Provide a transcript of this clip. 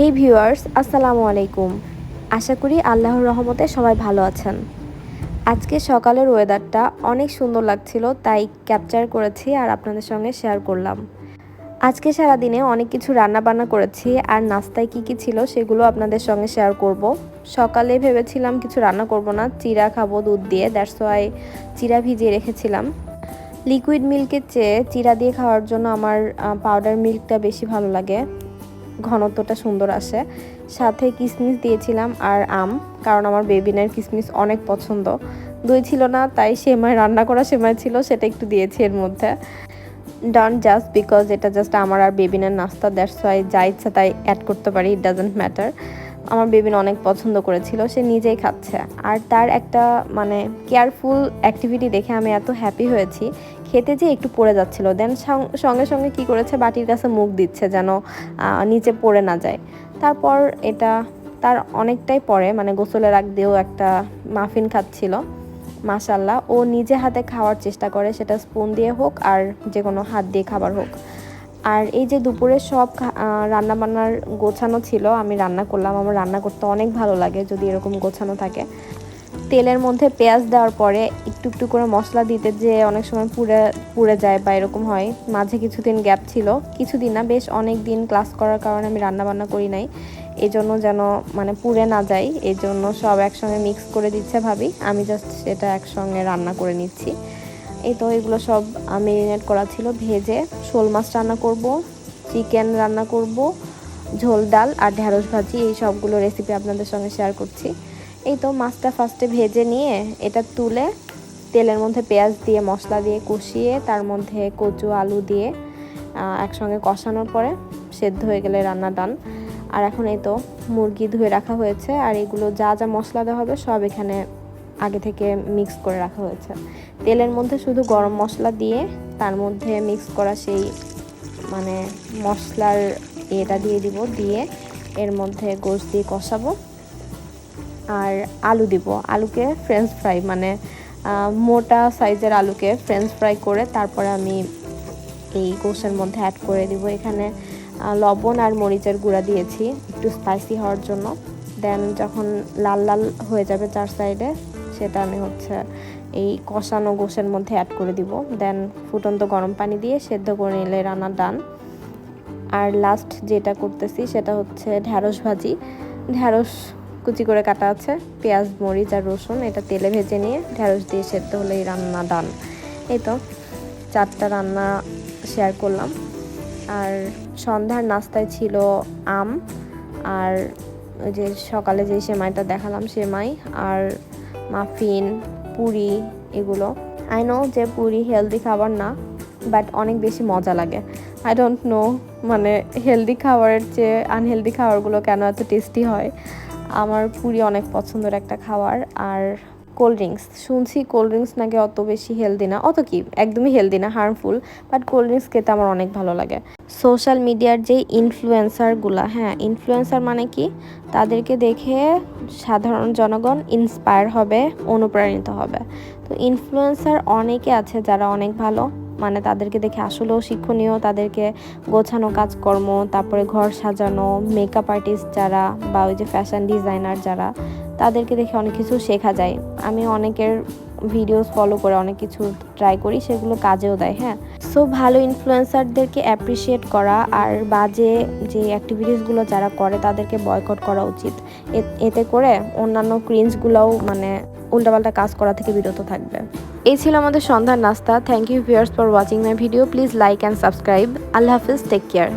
হে viewers, আসসালামু আলাইকুম। আশা করি আল্লাহর রহমতে সবাই ভালো আছেন। আজকে সকালের ওয়েদারটা অনেক সুন্দর লাগছিল, তাই ক্যাপচার করেছি আর আপনাদের সঙ্গে শেয়ার করলাম। আজকে সারাদিনে অনেক কিছু রান্না বান্না করেছি আর নাস্তায় কি কি ছিল সেগুলো আপনাদের সঙ্গে শেয়ার করব। সকালে ভেবেছিলাম কিছু রান্না করব না চিরা খাব দুধ দিয়ে দ্যাটস ওয়াই চিরা ভিজিয়ে রেখেছিলাম। লিকুইড মিল্কের চেয়ে চিরা দিয়ে খাওয়ার জন্য আমার পাউডার মিল্কটা বেশি ভালো লাগে। ঘনত্বটা সুন্দর আসে। সাথে কিসমিস দিয়েছিলাম আর আম, কারণ আমার বেবিনের কিসমিস অনেক পছন্দ। দই ছিল না, তাই সেমাই, রান্না করা সেমাই ছিল, সেটা একটু দিয়েছি এর মধ্যে। ডান জাস্ট বিকজ এটা জাস্ট আমার আর বেবিনের নাস্তা দ্যাটস ওয়াই যা ইচ্ছা তাই অ্যাড করতে পারি ইট ডাজেন্ট ম্যাটার আমার বেবিন অনেক পছন্দ করেছিল, সে নিজেই খাচ্ছে। আর তার একটা মানে কেয়ারফুল অ্যাক্টিভিটি দেখে আমি এত হ্যাপি হয়েছি, খেতে যে একটু পড়ে যাচ্ছিল। দেন সঙ্গে সঙ্গে কি করেছে, বাটির কাছে মুখ দিচ্ছে যেন নিচে পড়ে না যায়। তারপর এটা তার অনেকটাই পরে মানে গোসলের আগ দিয়েও একটা মাফিন খাচ্ছিল মাসাল্লাহ ও নিজে হাতে খাওয়ার চেষ্টা করে, সেটা স্পুন দিয়ে হোক আর যে কোনো হাত দিয়ে খাবার হোক। আর এই যে দুপুরে সব রান্না বান্নার গোছানো ছিল, আমি রান্না করলাম। আমার রান্না করতে অনেক ভালো লাগে যদি এরকম গোছানো থাকে। তেলের মধ্যে পেঁয়াজ দেওয়ার পরে একটু একটু করে মশলা দিতে যে অনেক সময় পুড়ে পুড়ে যায় বা এরকম হয়। মাঝে কিছুদিন গ্যাপ ছিল। কিছুদিন না, বেশ অনেক দিন ক্লাস করার কারণে আমি রান্না বান্না করি নাই। এই জন্য যেন মানে পুড়ে না যায়। এই জন্য সব একসঙ্গে মিক্স করে দিচ্ছে ভাবি। আমি জাস্ট সেটা একসঙ্গে রান্না করে নিচ্ছি। এই তো এগুলো সব মেরিনেট করা ছিল, ভেজে শোল মাছ রান্না করব চিকেন রান্না করব, ঝোল, ডাল আর ঢেঁড়স ভাজি, এই সবগুলো রেসিপি আপনাদের সঙ্গে শেয়ার করছি। এই তো মাছটা ফার্স্টে ভেজে নিয়ে এটা তুলে তেলের মধ্যে পেঁয়াজ দিয়ে, মশলা দিয়ে কষিয়ে, তার মধ্যে কচু, আলু দিয়ে একসঙ্গে কষানোর পরে সেদ্ধ হয়ে গেলে রান্না ডান আর এখন এই তো মুরগি ধুয়ে রাখা হয়েছে, আর এগুলো যা যা মশলা দেওয়া হবে সব এখানে আগে থেকে মিক্স করে রাখা হয়েছে। তেলের মধ্যে শুধু গরম মশলা দিয়ে তার মধ্যে মিক্স করা সেই মানে মশলার এটা দিয়ে দিব, দিয়ে এর মধ্যে গোশ দিয়ে কষাবো। আর আলু দিব। আলুকে ফ্রেঞ্চ ফ্রাই মানে মোটা সাইজের আলুকে ফ্রেঞ্চ ফ্রাই করে তারপরে আমি এই গোশের মধ্যে অ্যাড করে দিব। এখানে লবণ আর মরিচের গুঁড়া দিয়েছি, একটু স্পাইসি হওয়ার জন্য। দেন যখন লাল লাল হয়ে যাবে চার সাইডে সেটা আমি হচ্ছে এই কষানো গোসের মধ্যে অ্যাড করে দিব। দেন ফুটন্ত গরম পানি দিয়ে সেদ্ধ করে নিলে রান্না ডান। আর লাস্ট যেটা করতেছি সেটা হচ্ছে ঢ্যাঁড়স ভাজি। ঢ্যাঁড়স কুচি করে কাটা আছে, পেঁয়াজ, মরিচ আর রসুন, এটা তেলে ভেজে নিয়ে ঢ্যাঁড়স দিয়ে সেদ্ধ হলেই রান্না ডান। এই তো চারটা রান্না শেয়ার করলাম। আর সন্ধ্যার নাস্তায় ছিল আম, আর ওই যে সকালে যে সেমাইটা দেখালাম সেমাই, আর মাফিন, পুরি এগুলো। আই নো যে পুরি হেলদি খাবার না বাট অনেক বেশি মজা লাগে। আই ডোন্ট নো মানে হেলদি খাবারের চেয়ে আনহেলদি খাবারগুলো কেন এত টেস্টি হয়? আমার পুরি অনেক পছন্দের একটা খাবার, আর কোল্ড ড্রিঙ্কস শুনছি কোল্ড ড্রিঙ্কস নাকি অত বেশি হেলদি না। অত কি? একদমই হেলদি না হার্মফুল বাট কোল্ড ড্রিঙ্কস খেতে আমার অনেক ভালো লাগে। সোশ্যাল মিডিয়ার যে ইনফ্লুয়েন্সারগুলো হ্যাঁ ইনফ্লুয়েন্সার মানে কি? তাদেরকে দেখে সাধারণ জনগণ ইন্সপায়ার হবে, অনুপ্রাণিত হবে। তো ইনফ্লুয়েন্সার অনেকে আছে যারা অনেক ভালো মানে তাদেরকে দেখে আসলেও শিক্ষণীয়, তাদেরকে গোছানো কাজকর্ম, তারপরে ঘর সাজানো মেকআপ আর্টিস্ট যারা, বা ওই যে ফ্যাশন ডিজাইনার যারা তাদেরকে দেখে অনেক কিছু শেখা যায়। আমি অনেকের ভিডিওস ফলো করে অনেক কিছু ট্রাই করি, সেগুলো কাজেও দেয় হ্যাঁ। সো ভালো ইনফ্লুয়েন্সারদেরকে অ্যাপ্রিসিয়েট করা আর বাজে যে অ্যাক্টিভিটিসগুলো যারা করে, তাদেরকে বয়কট করা উচিত। এতে করে অন্যান্য ক্রিঞ্জগুলোও মানে উল্টাপাল্টা কাজ করা থেকে বিরত থাকবে। এই ছিল আমাদের সন্ধ্যার নাস্তা। Thank you viewers for watching my video please like and subscribe Allah Hafiz. Take care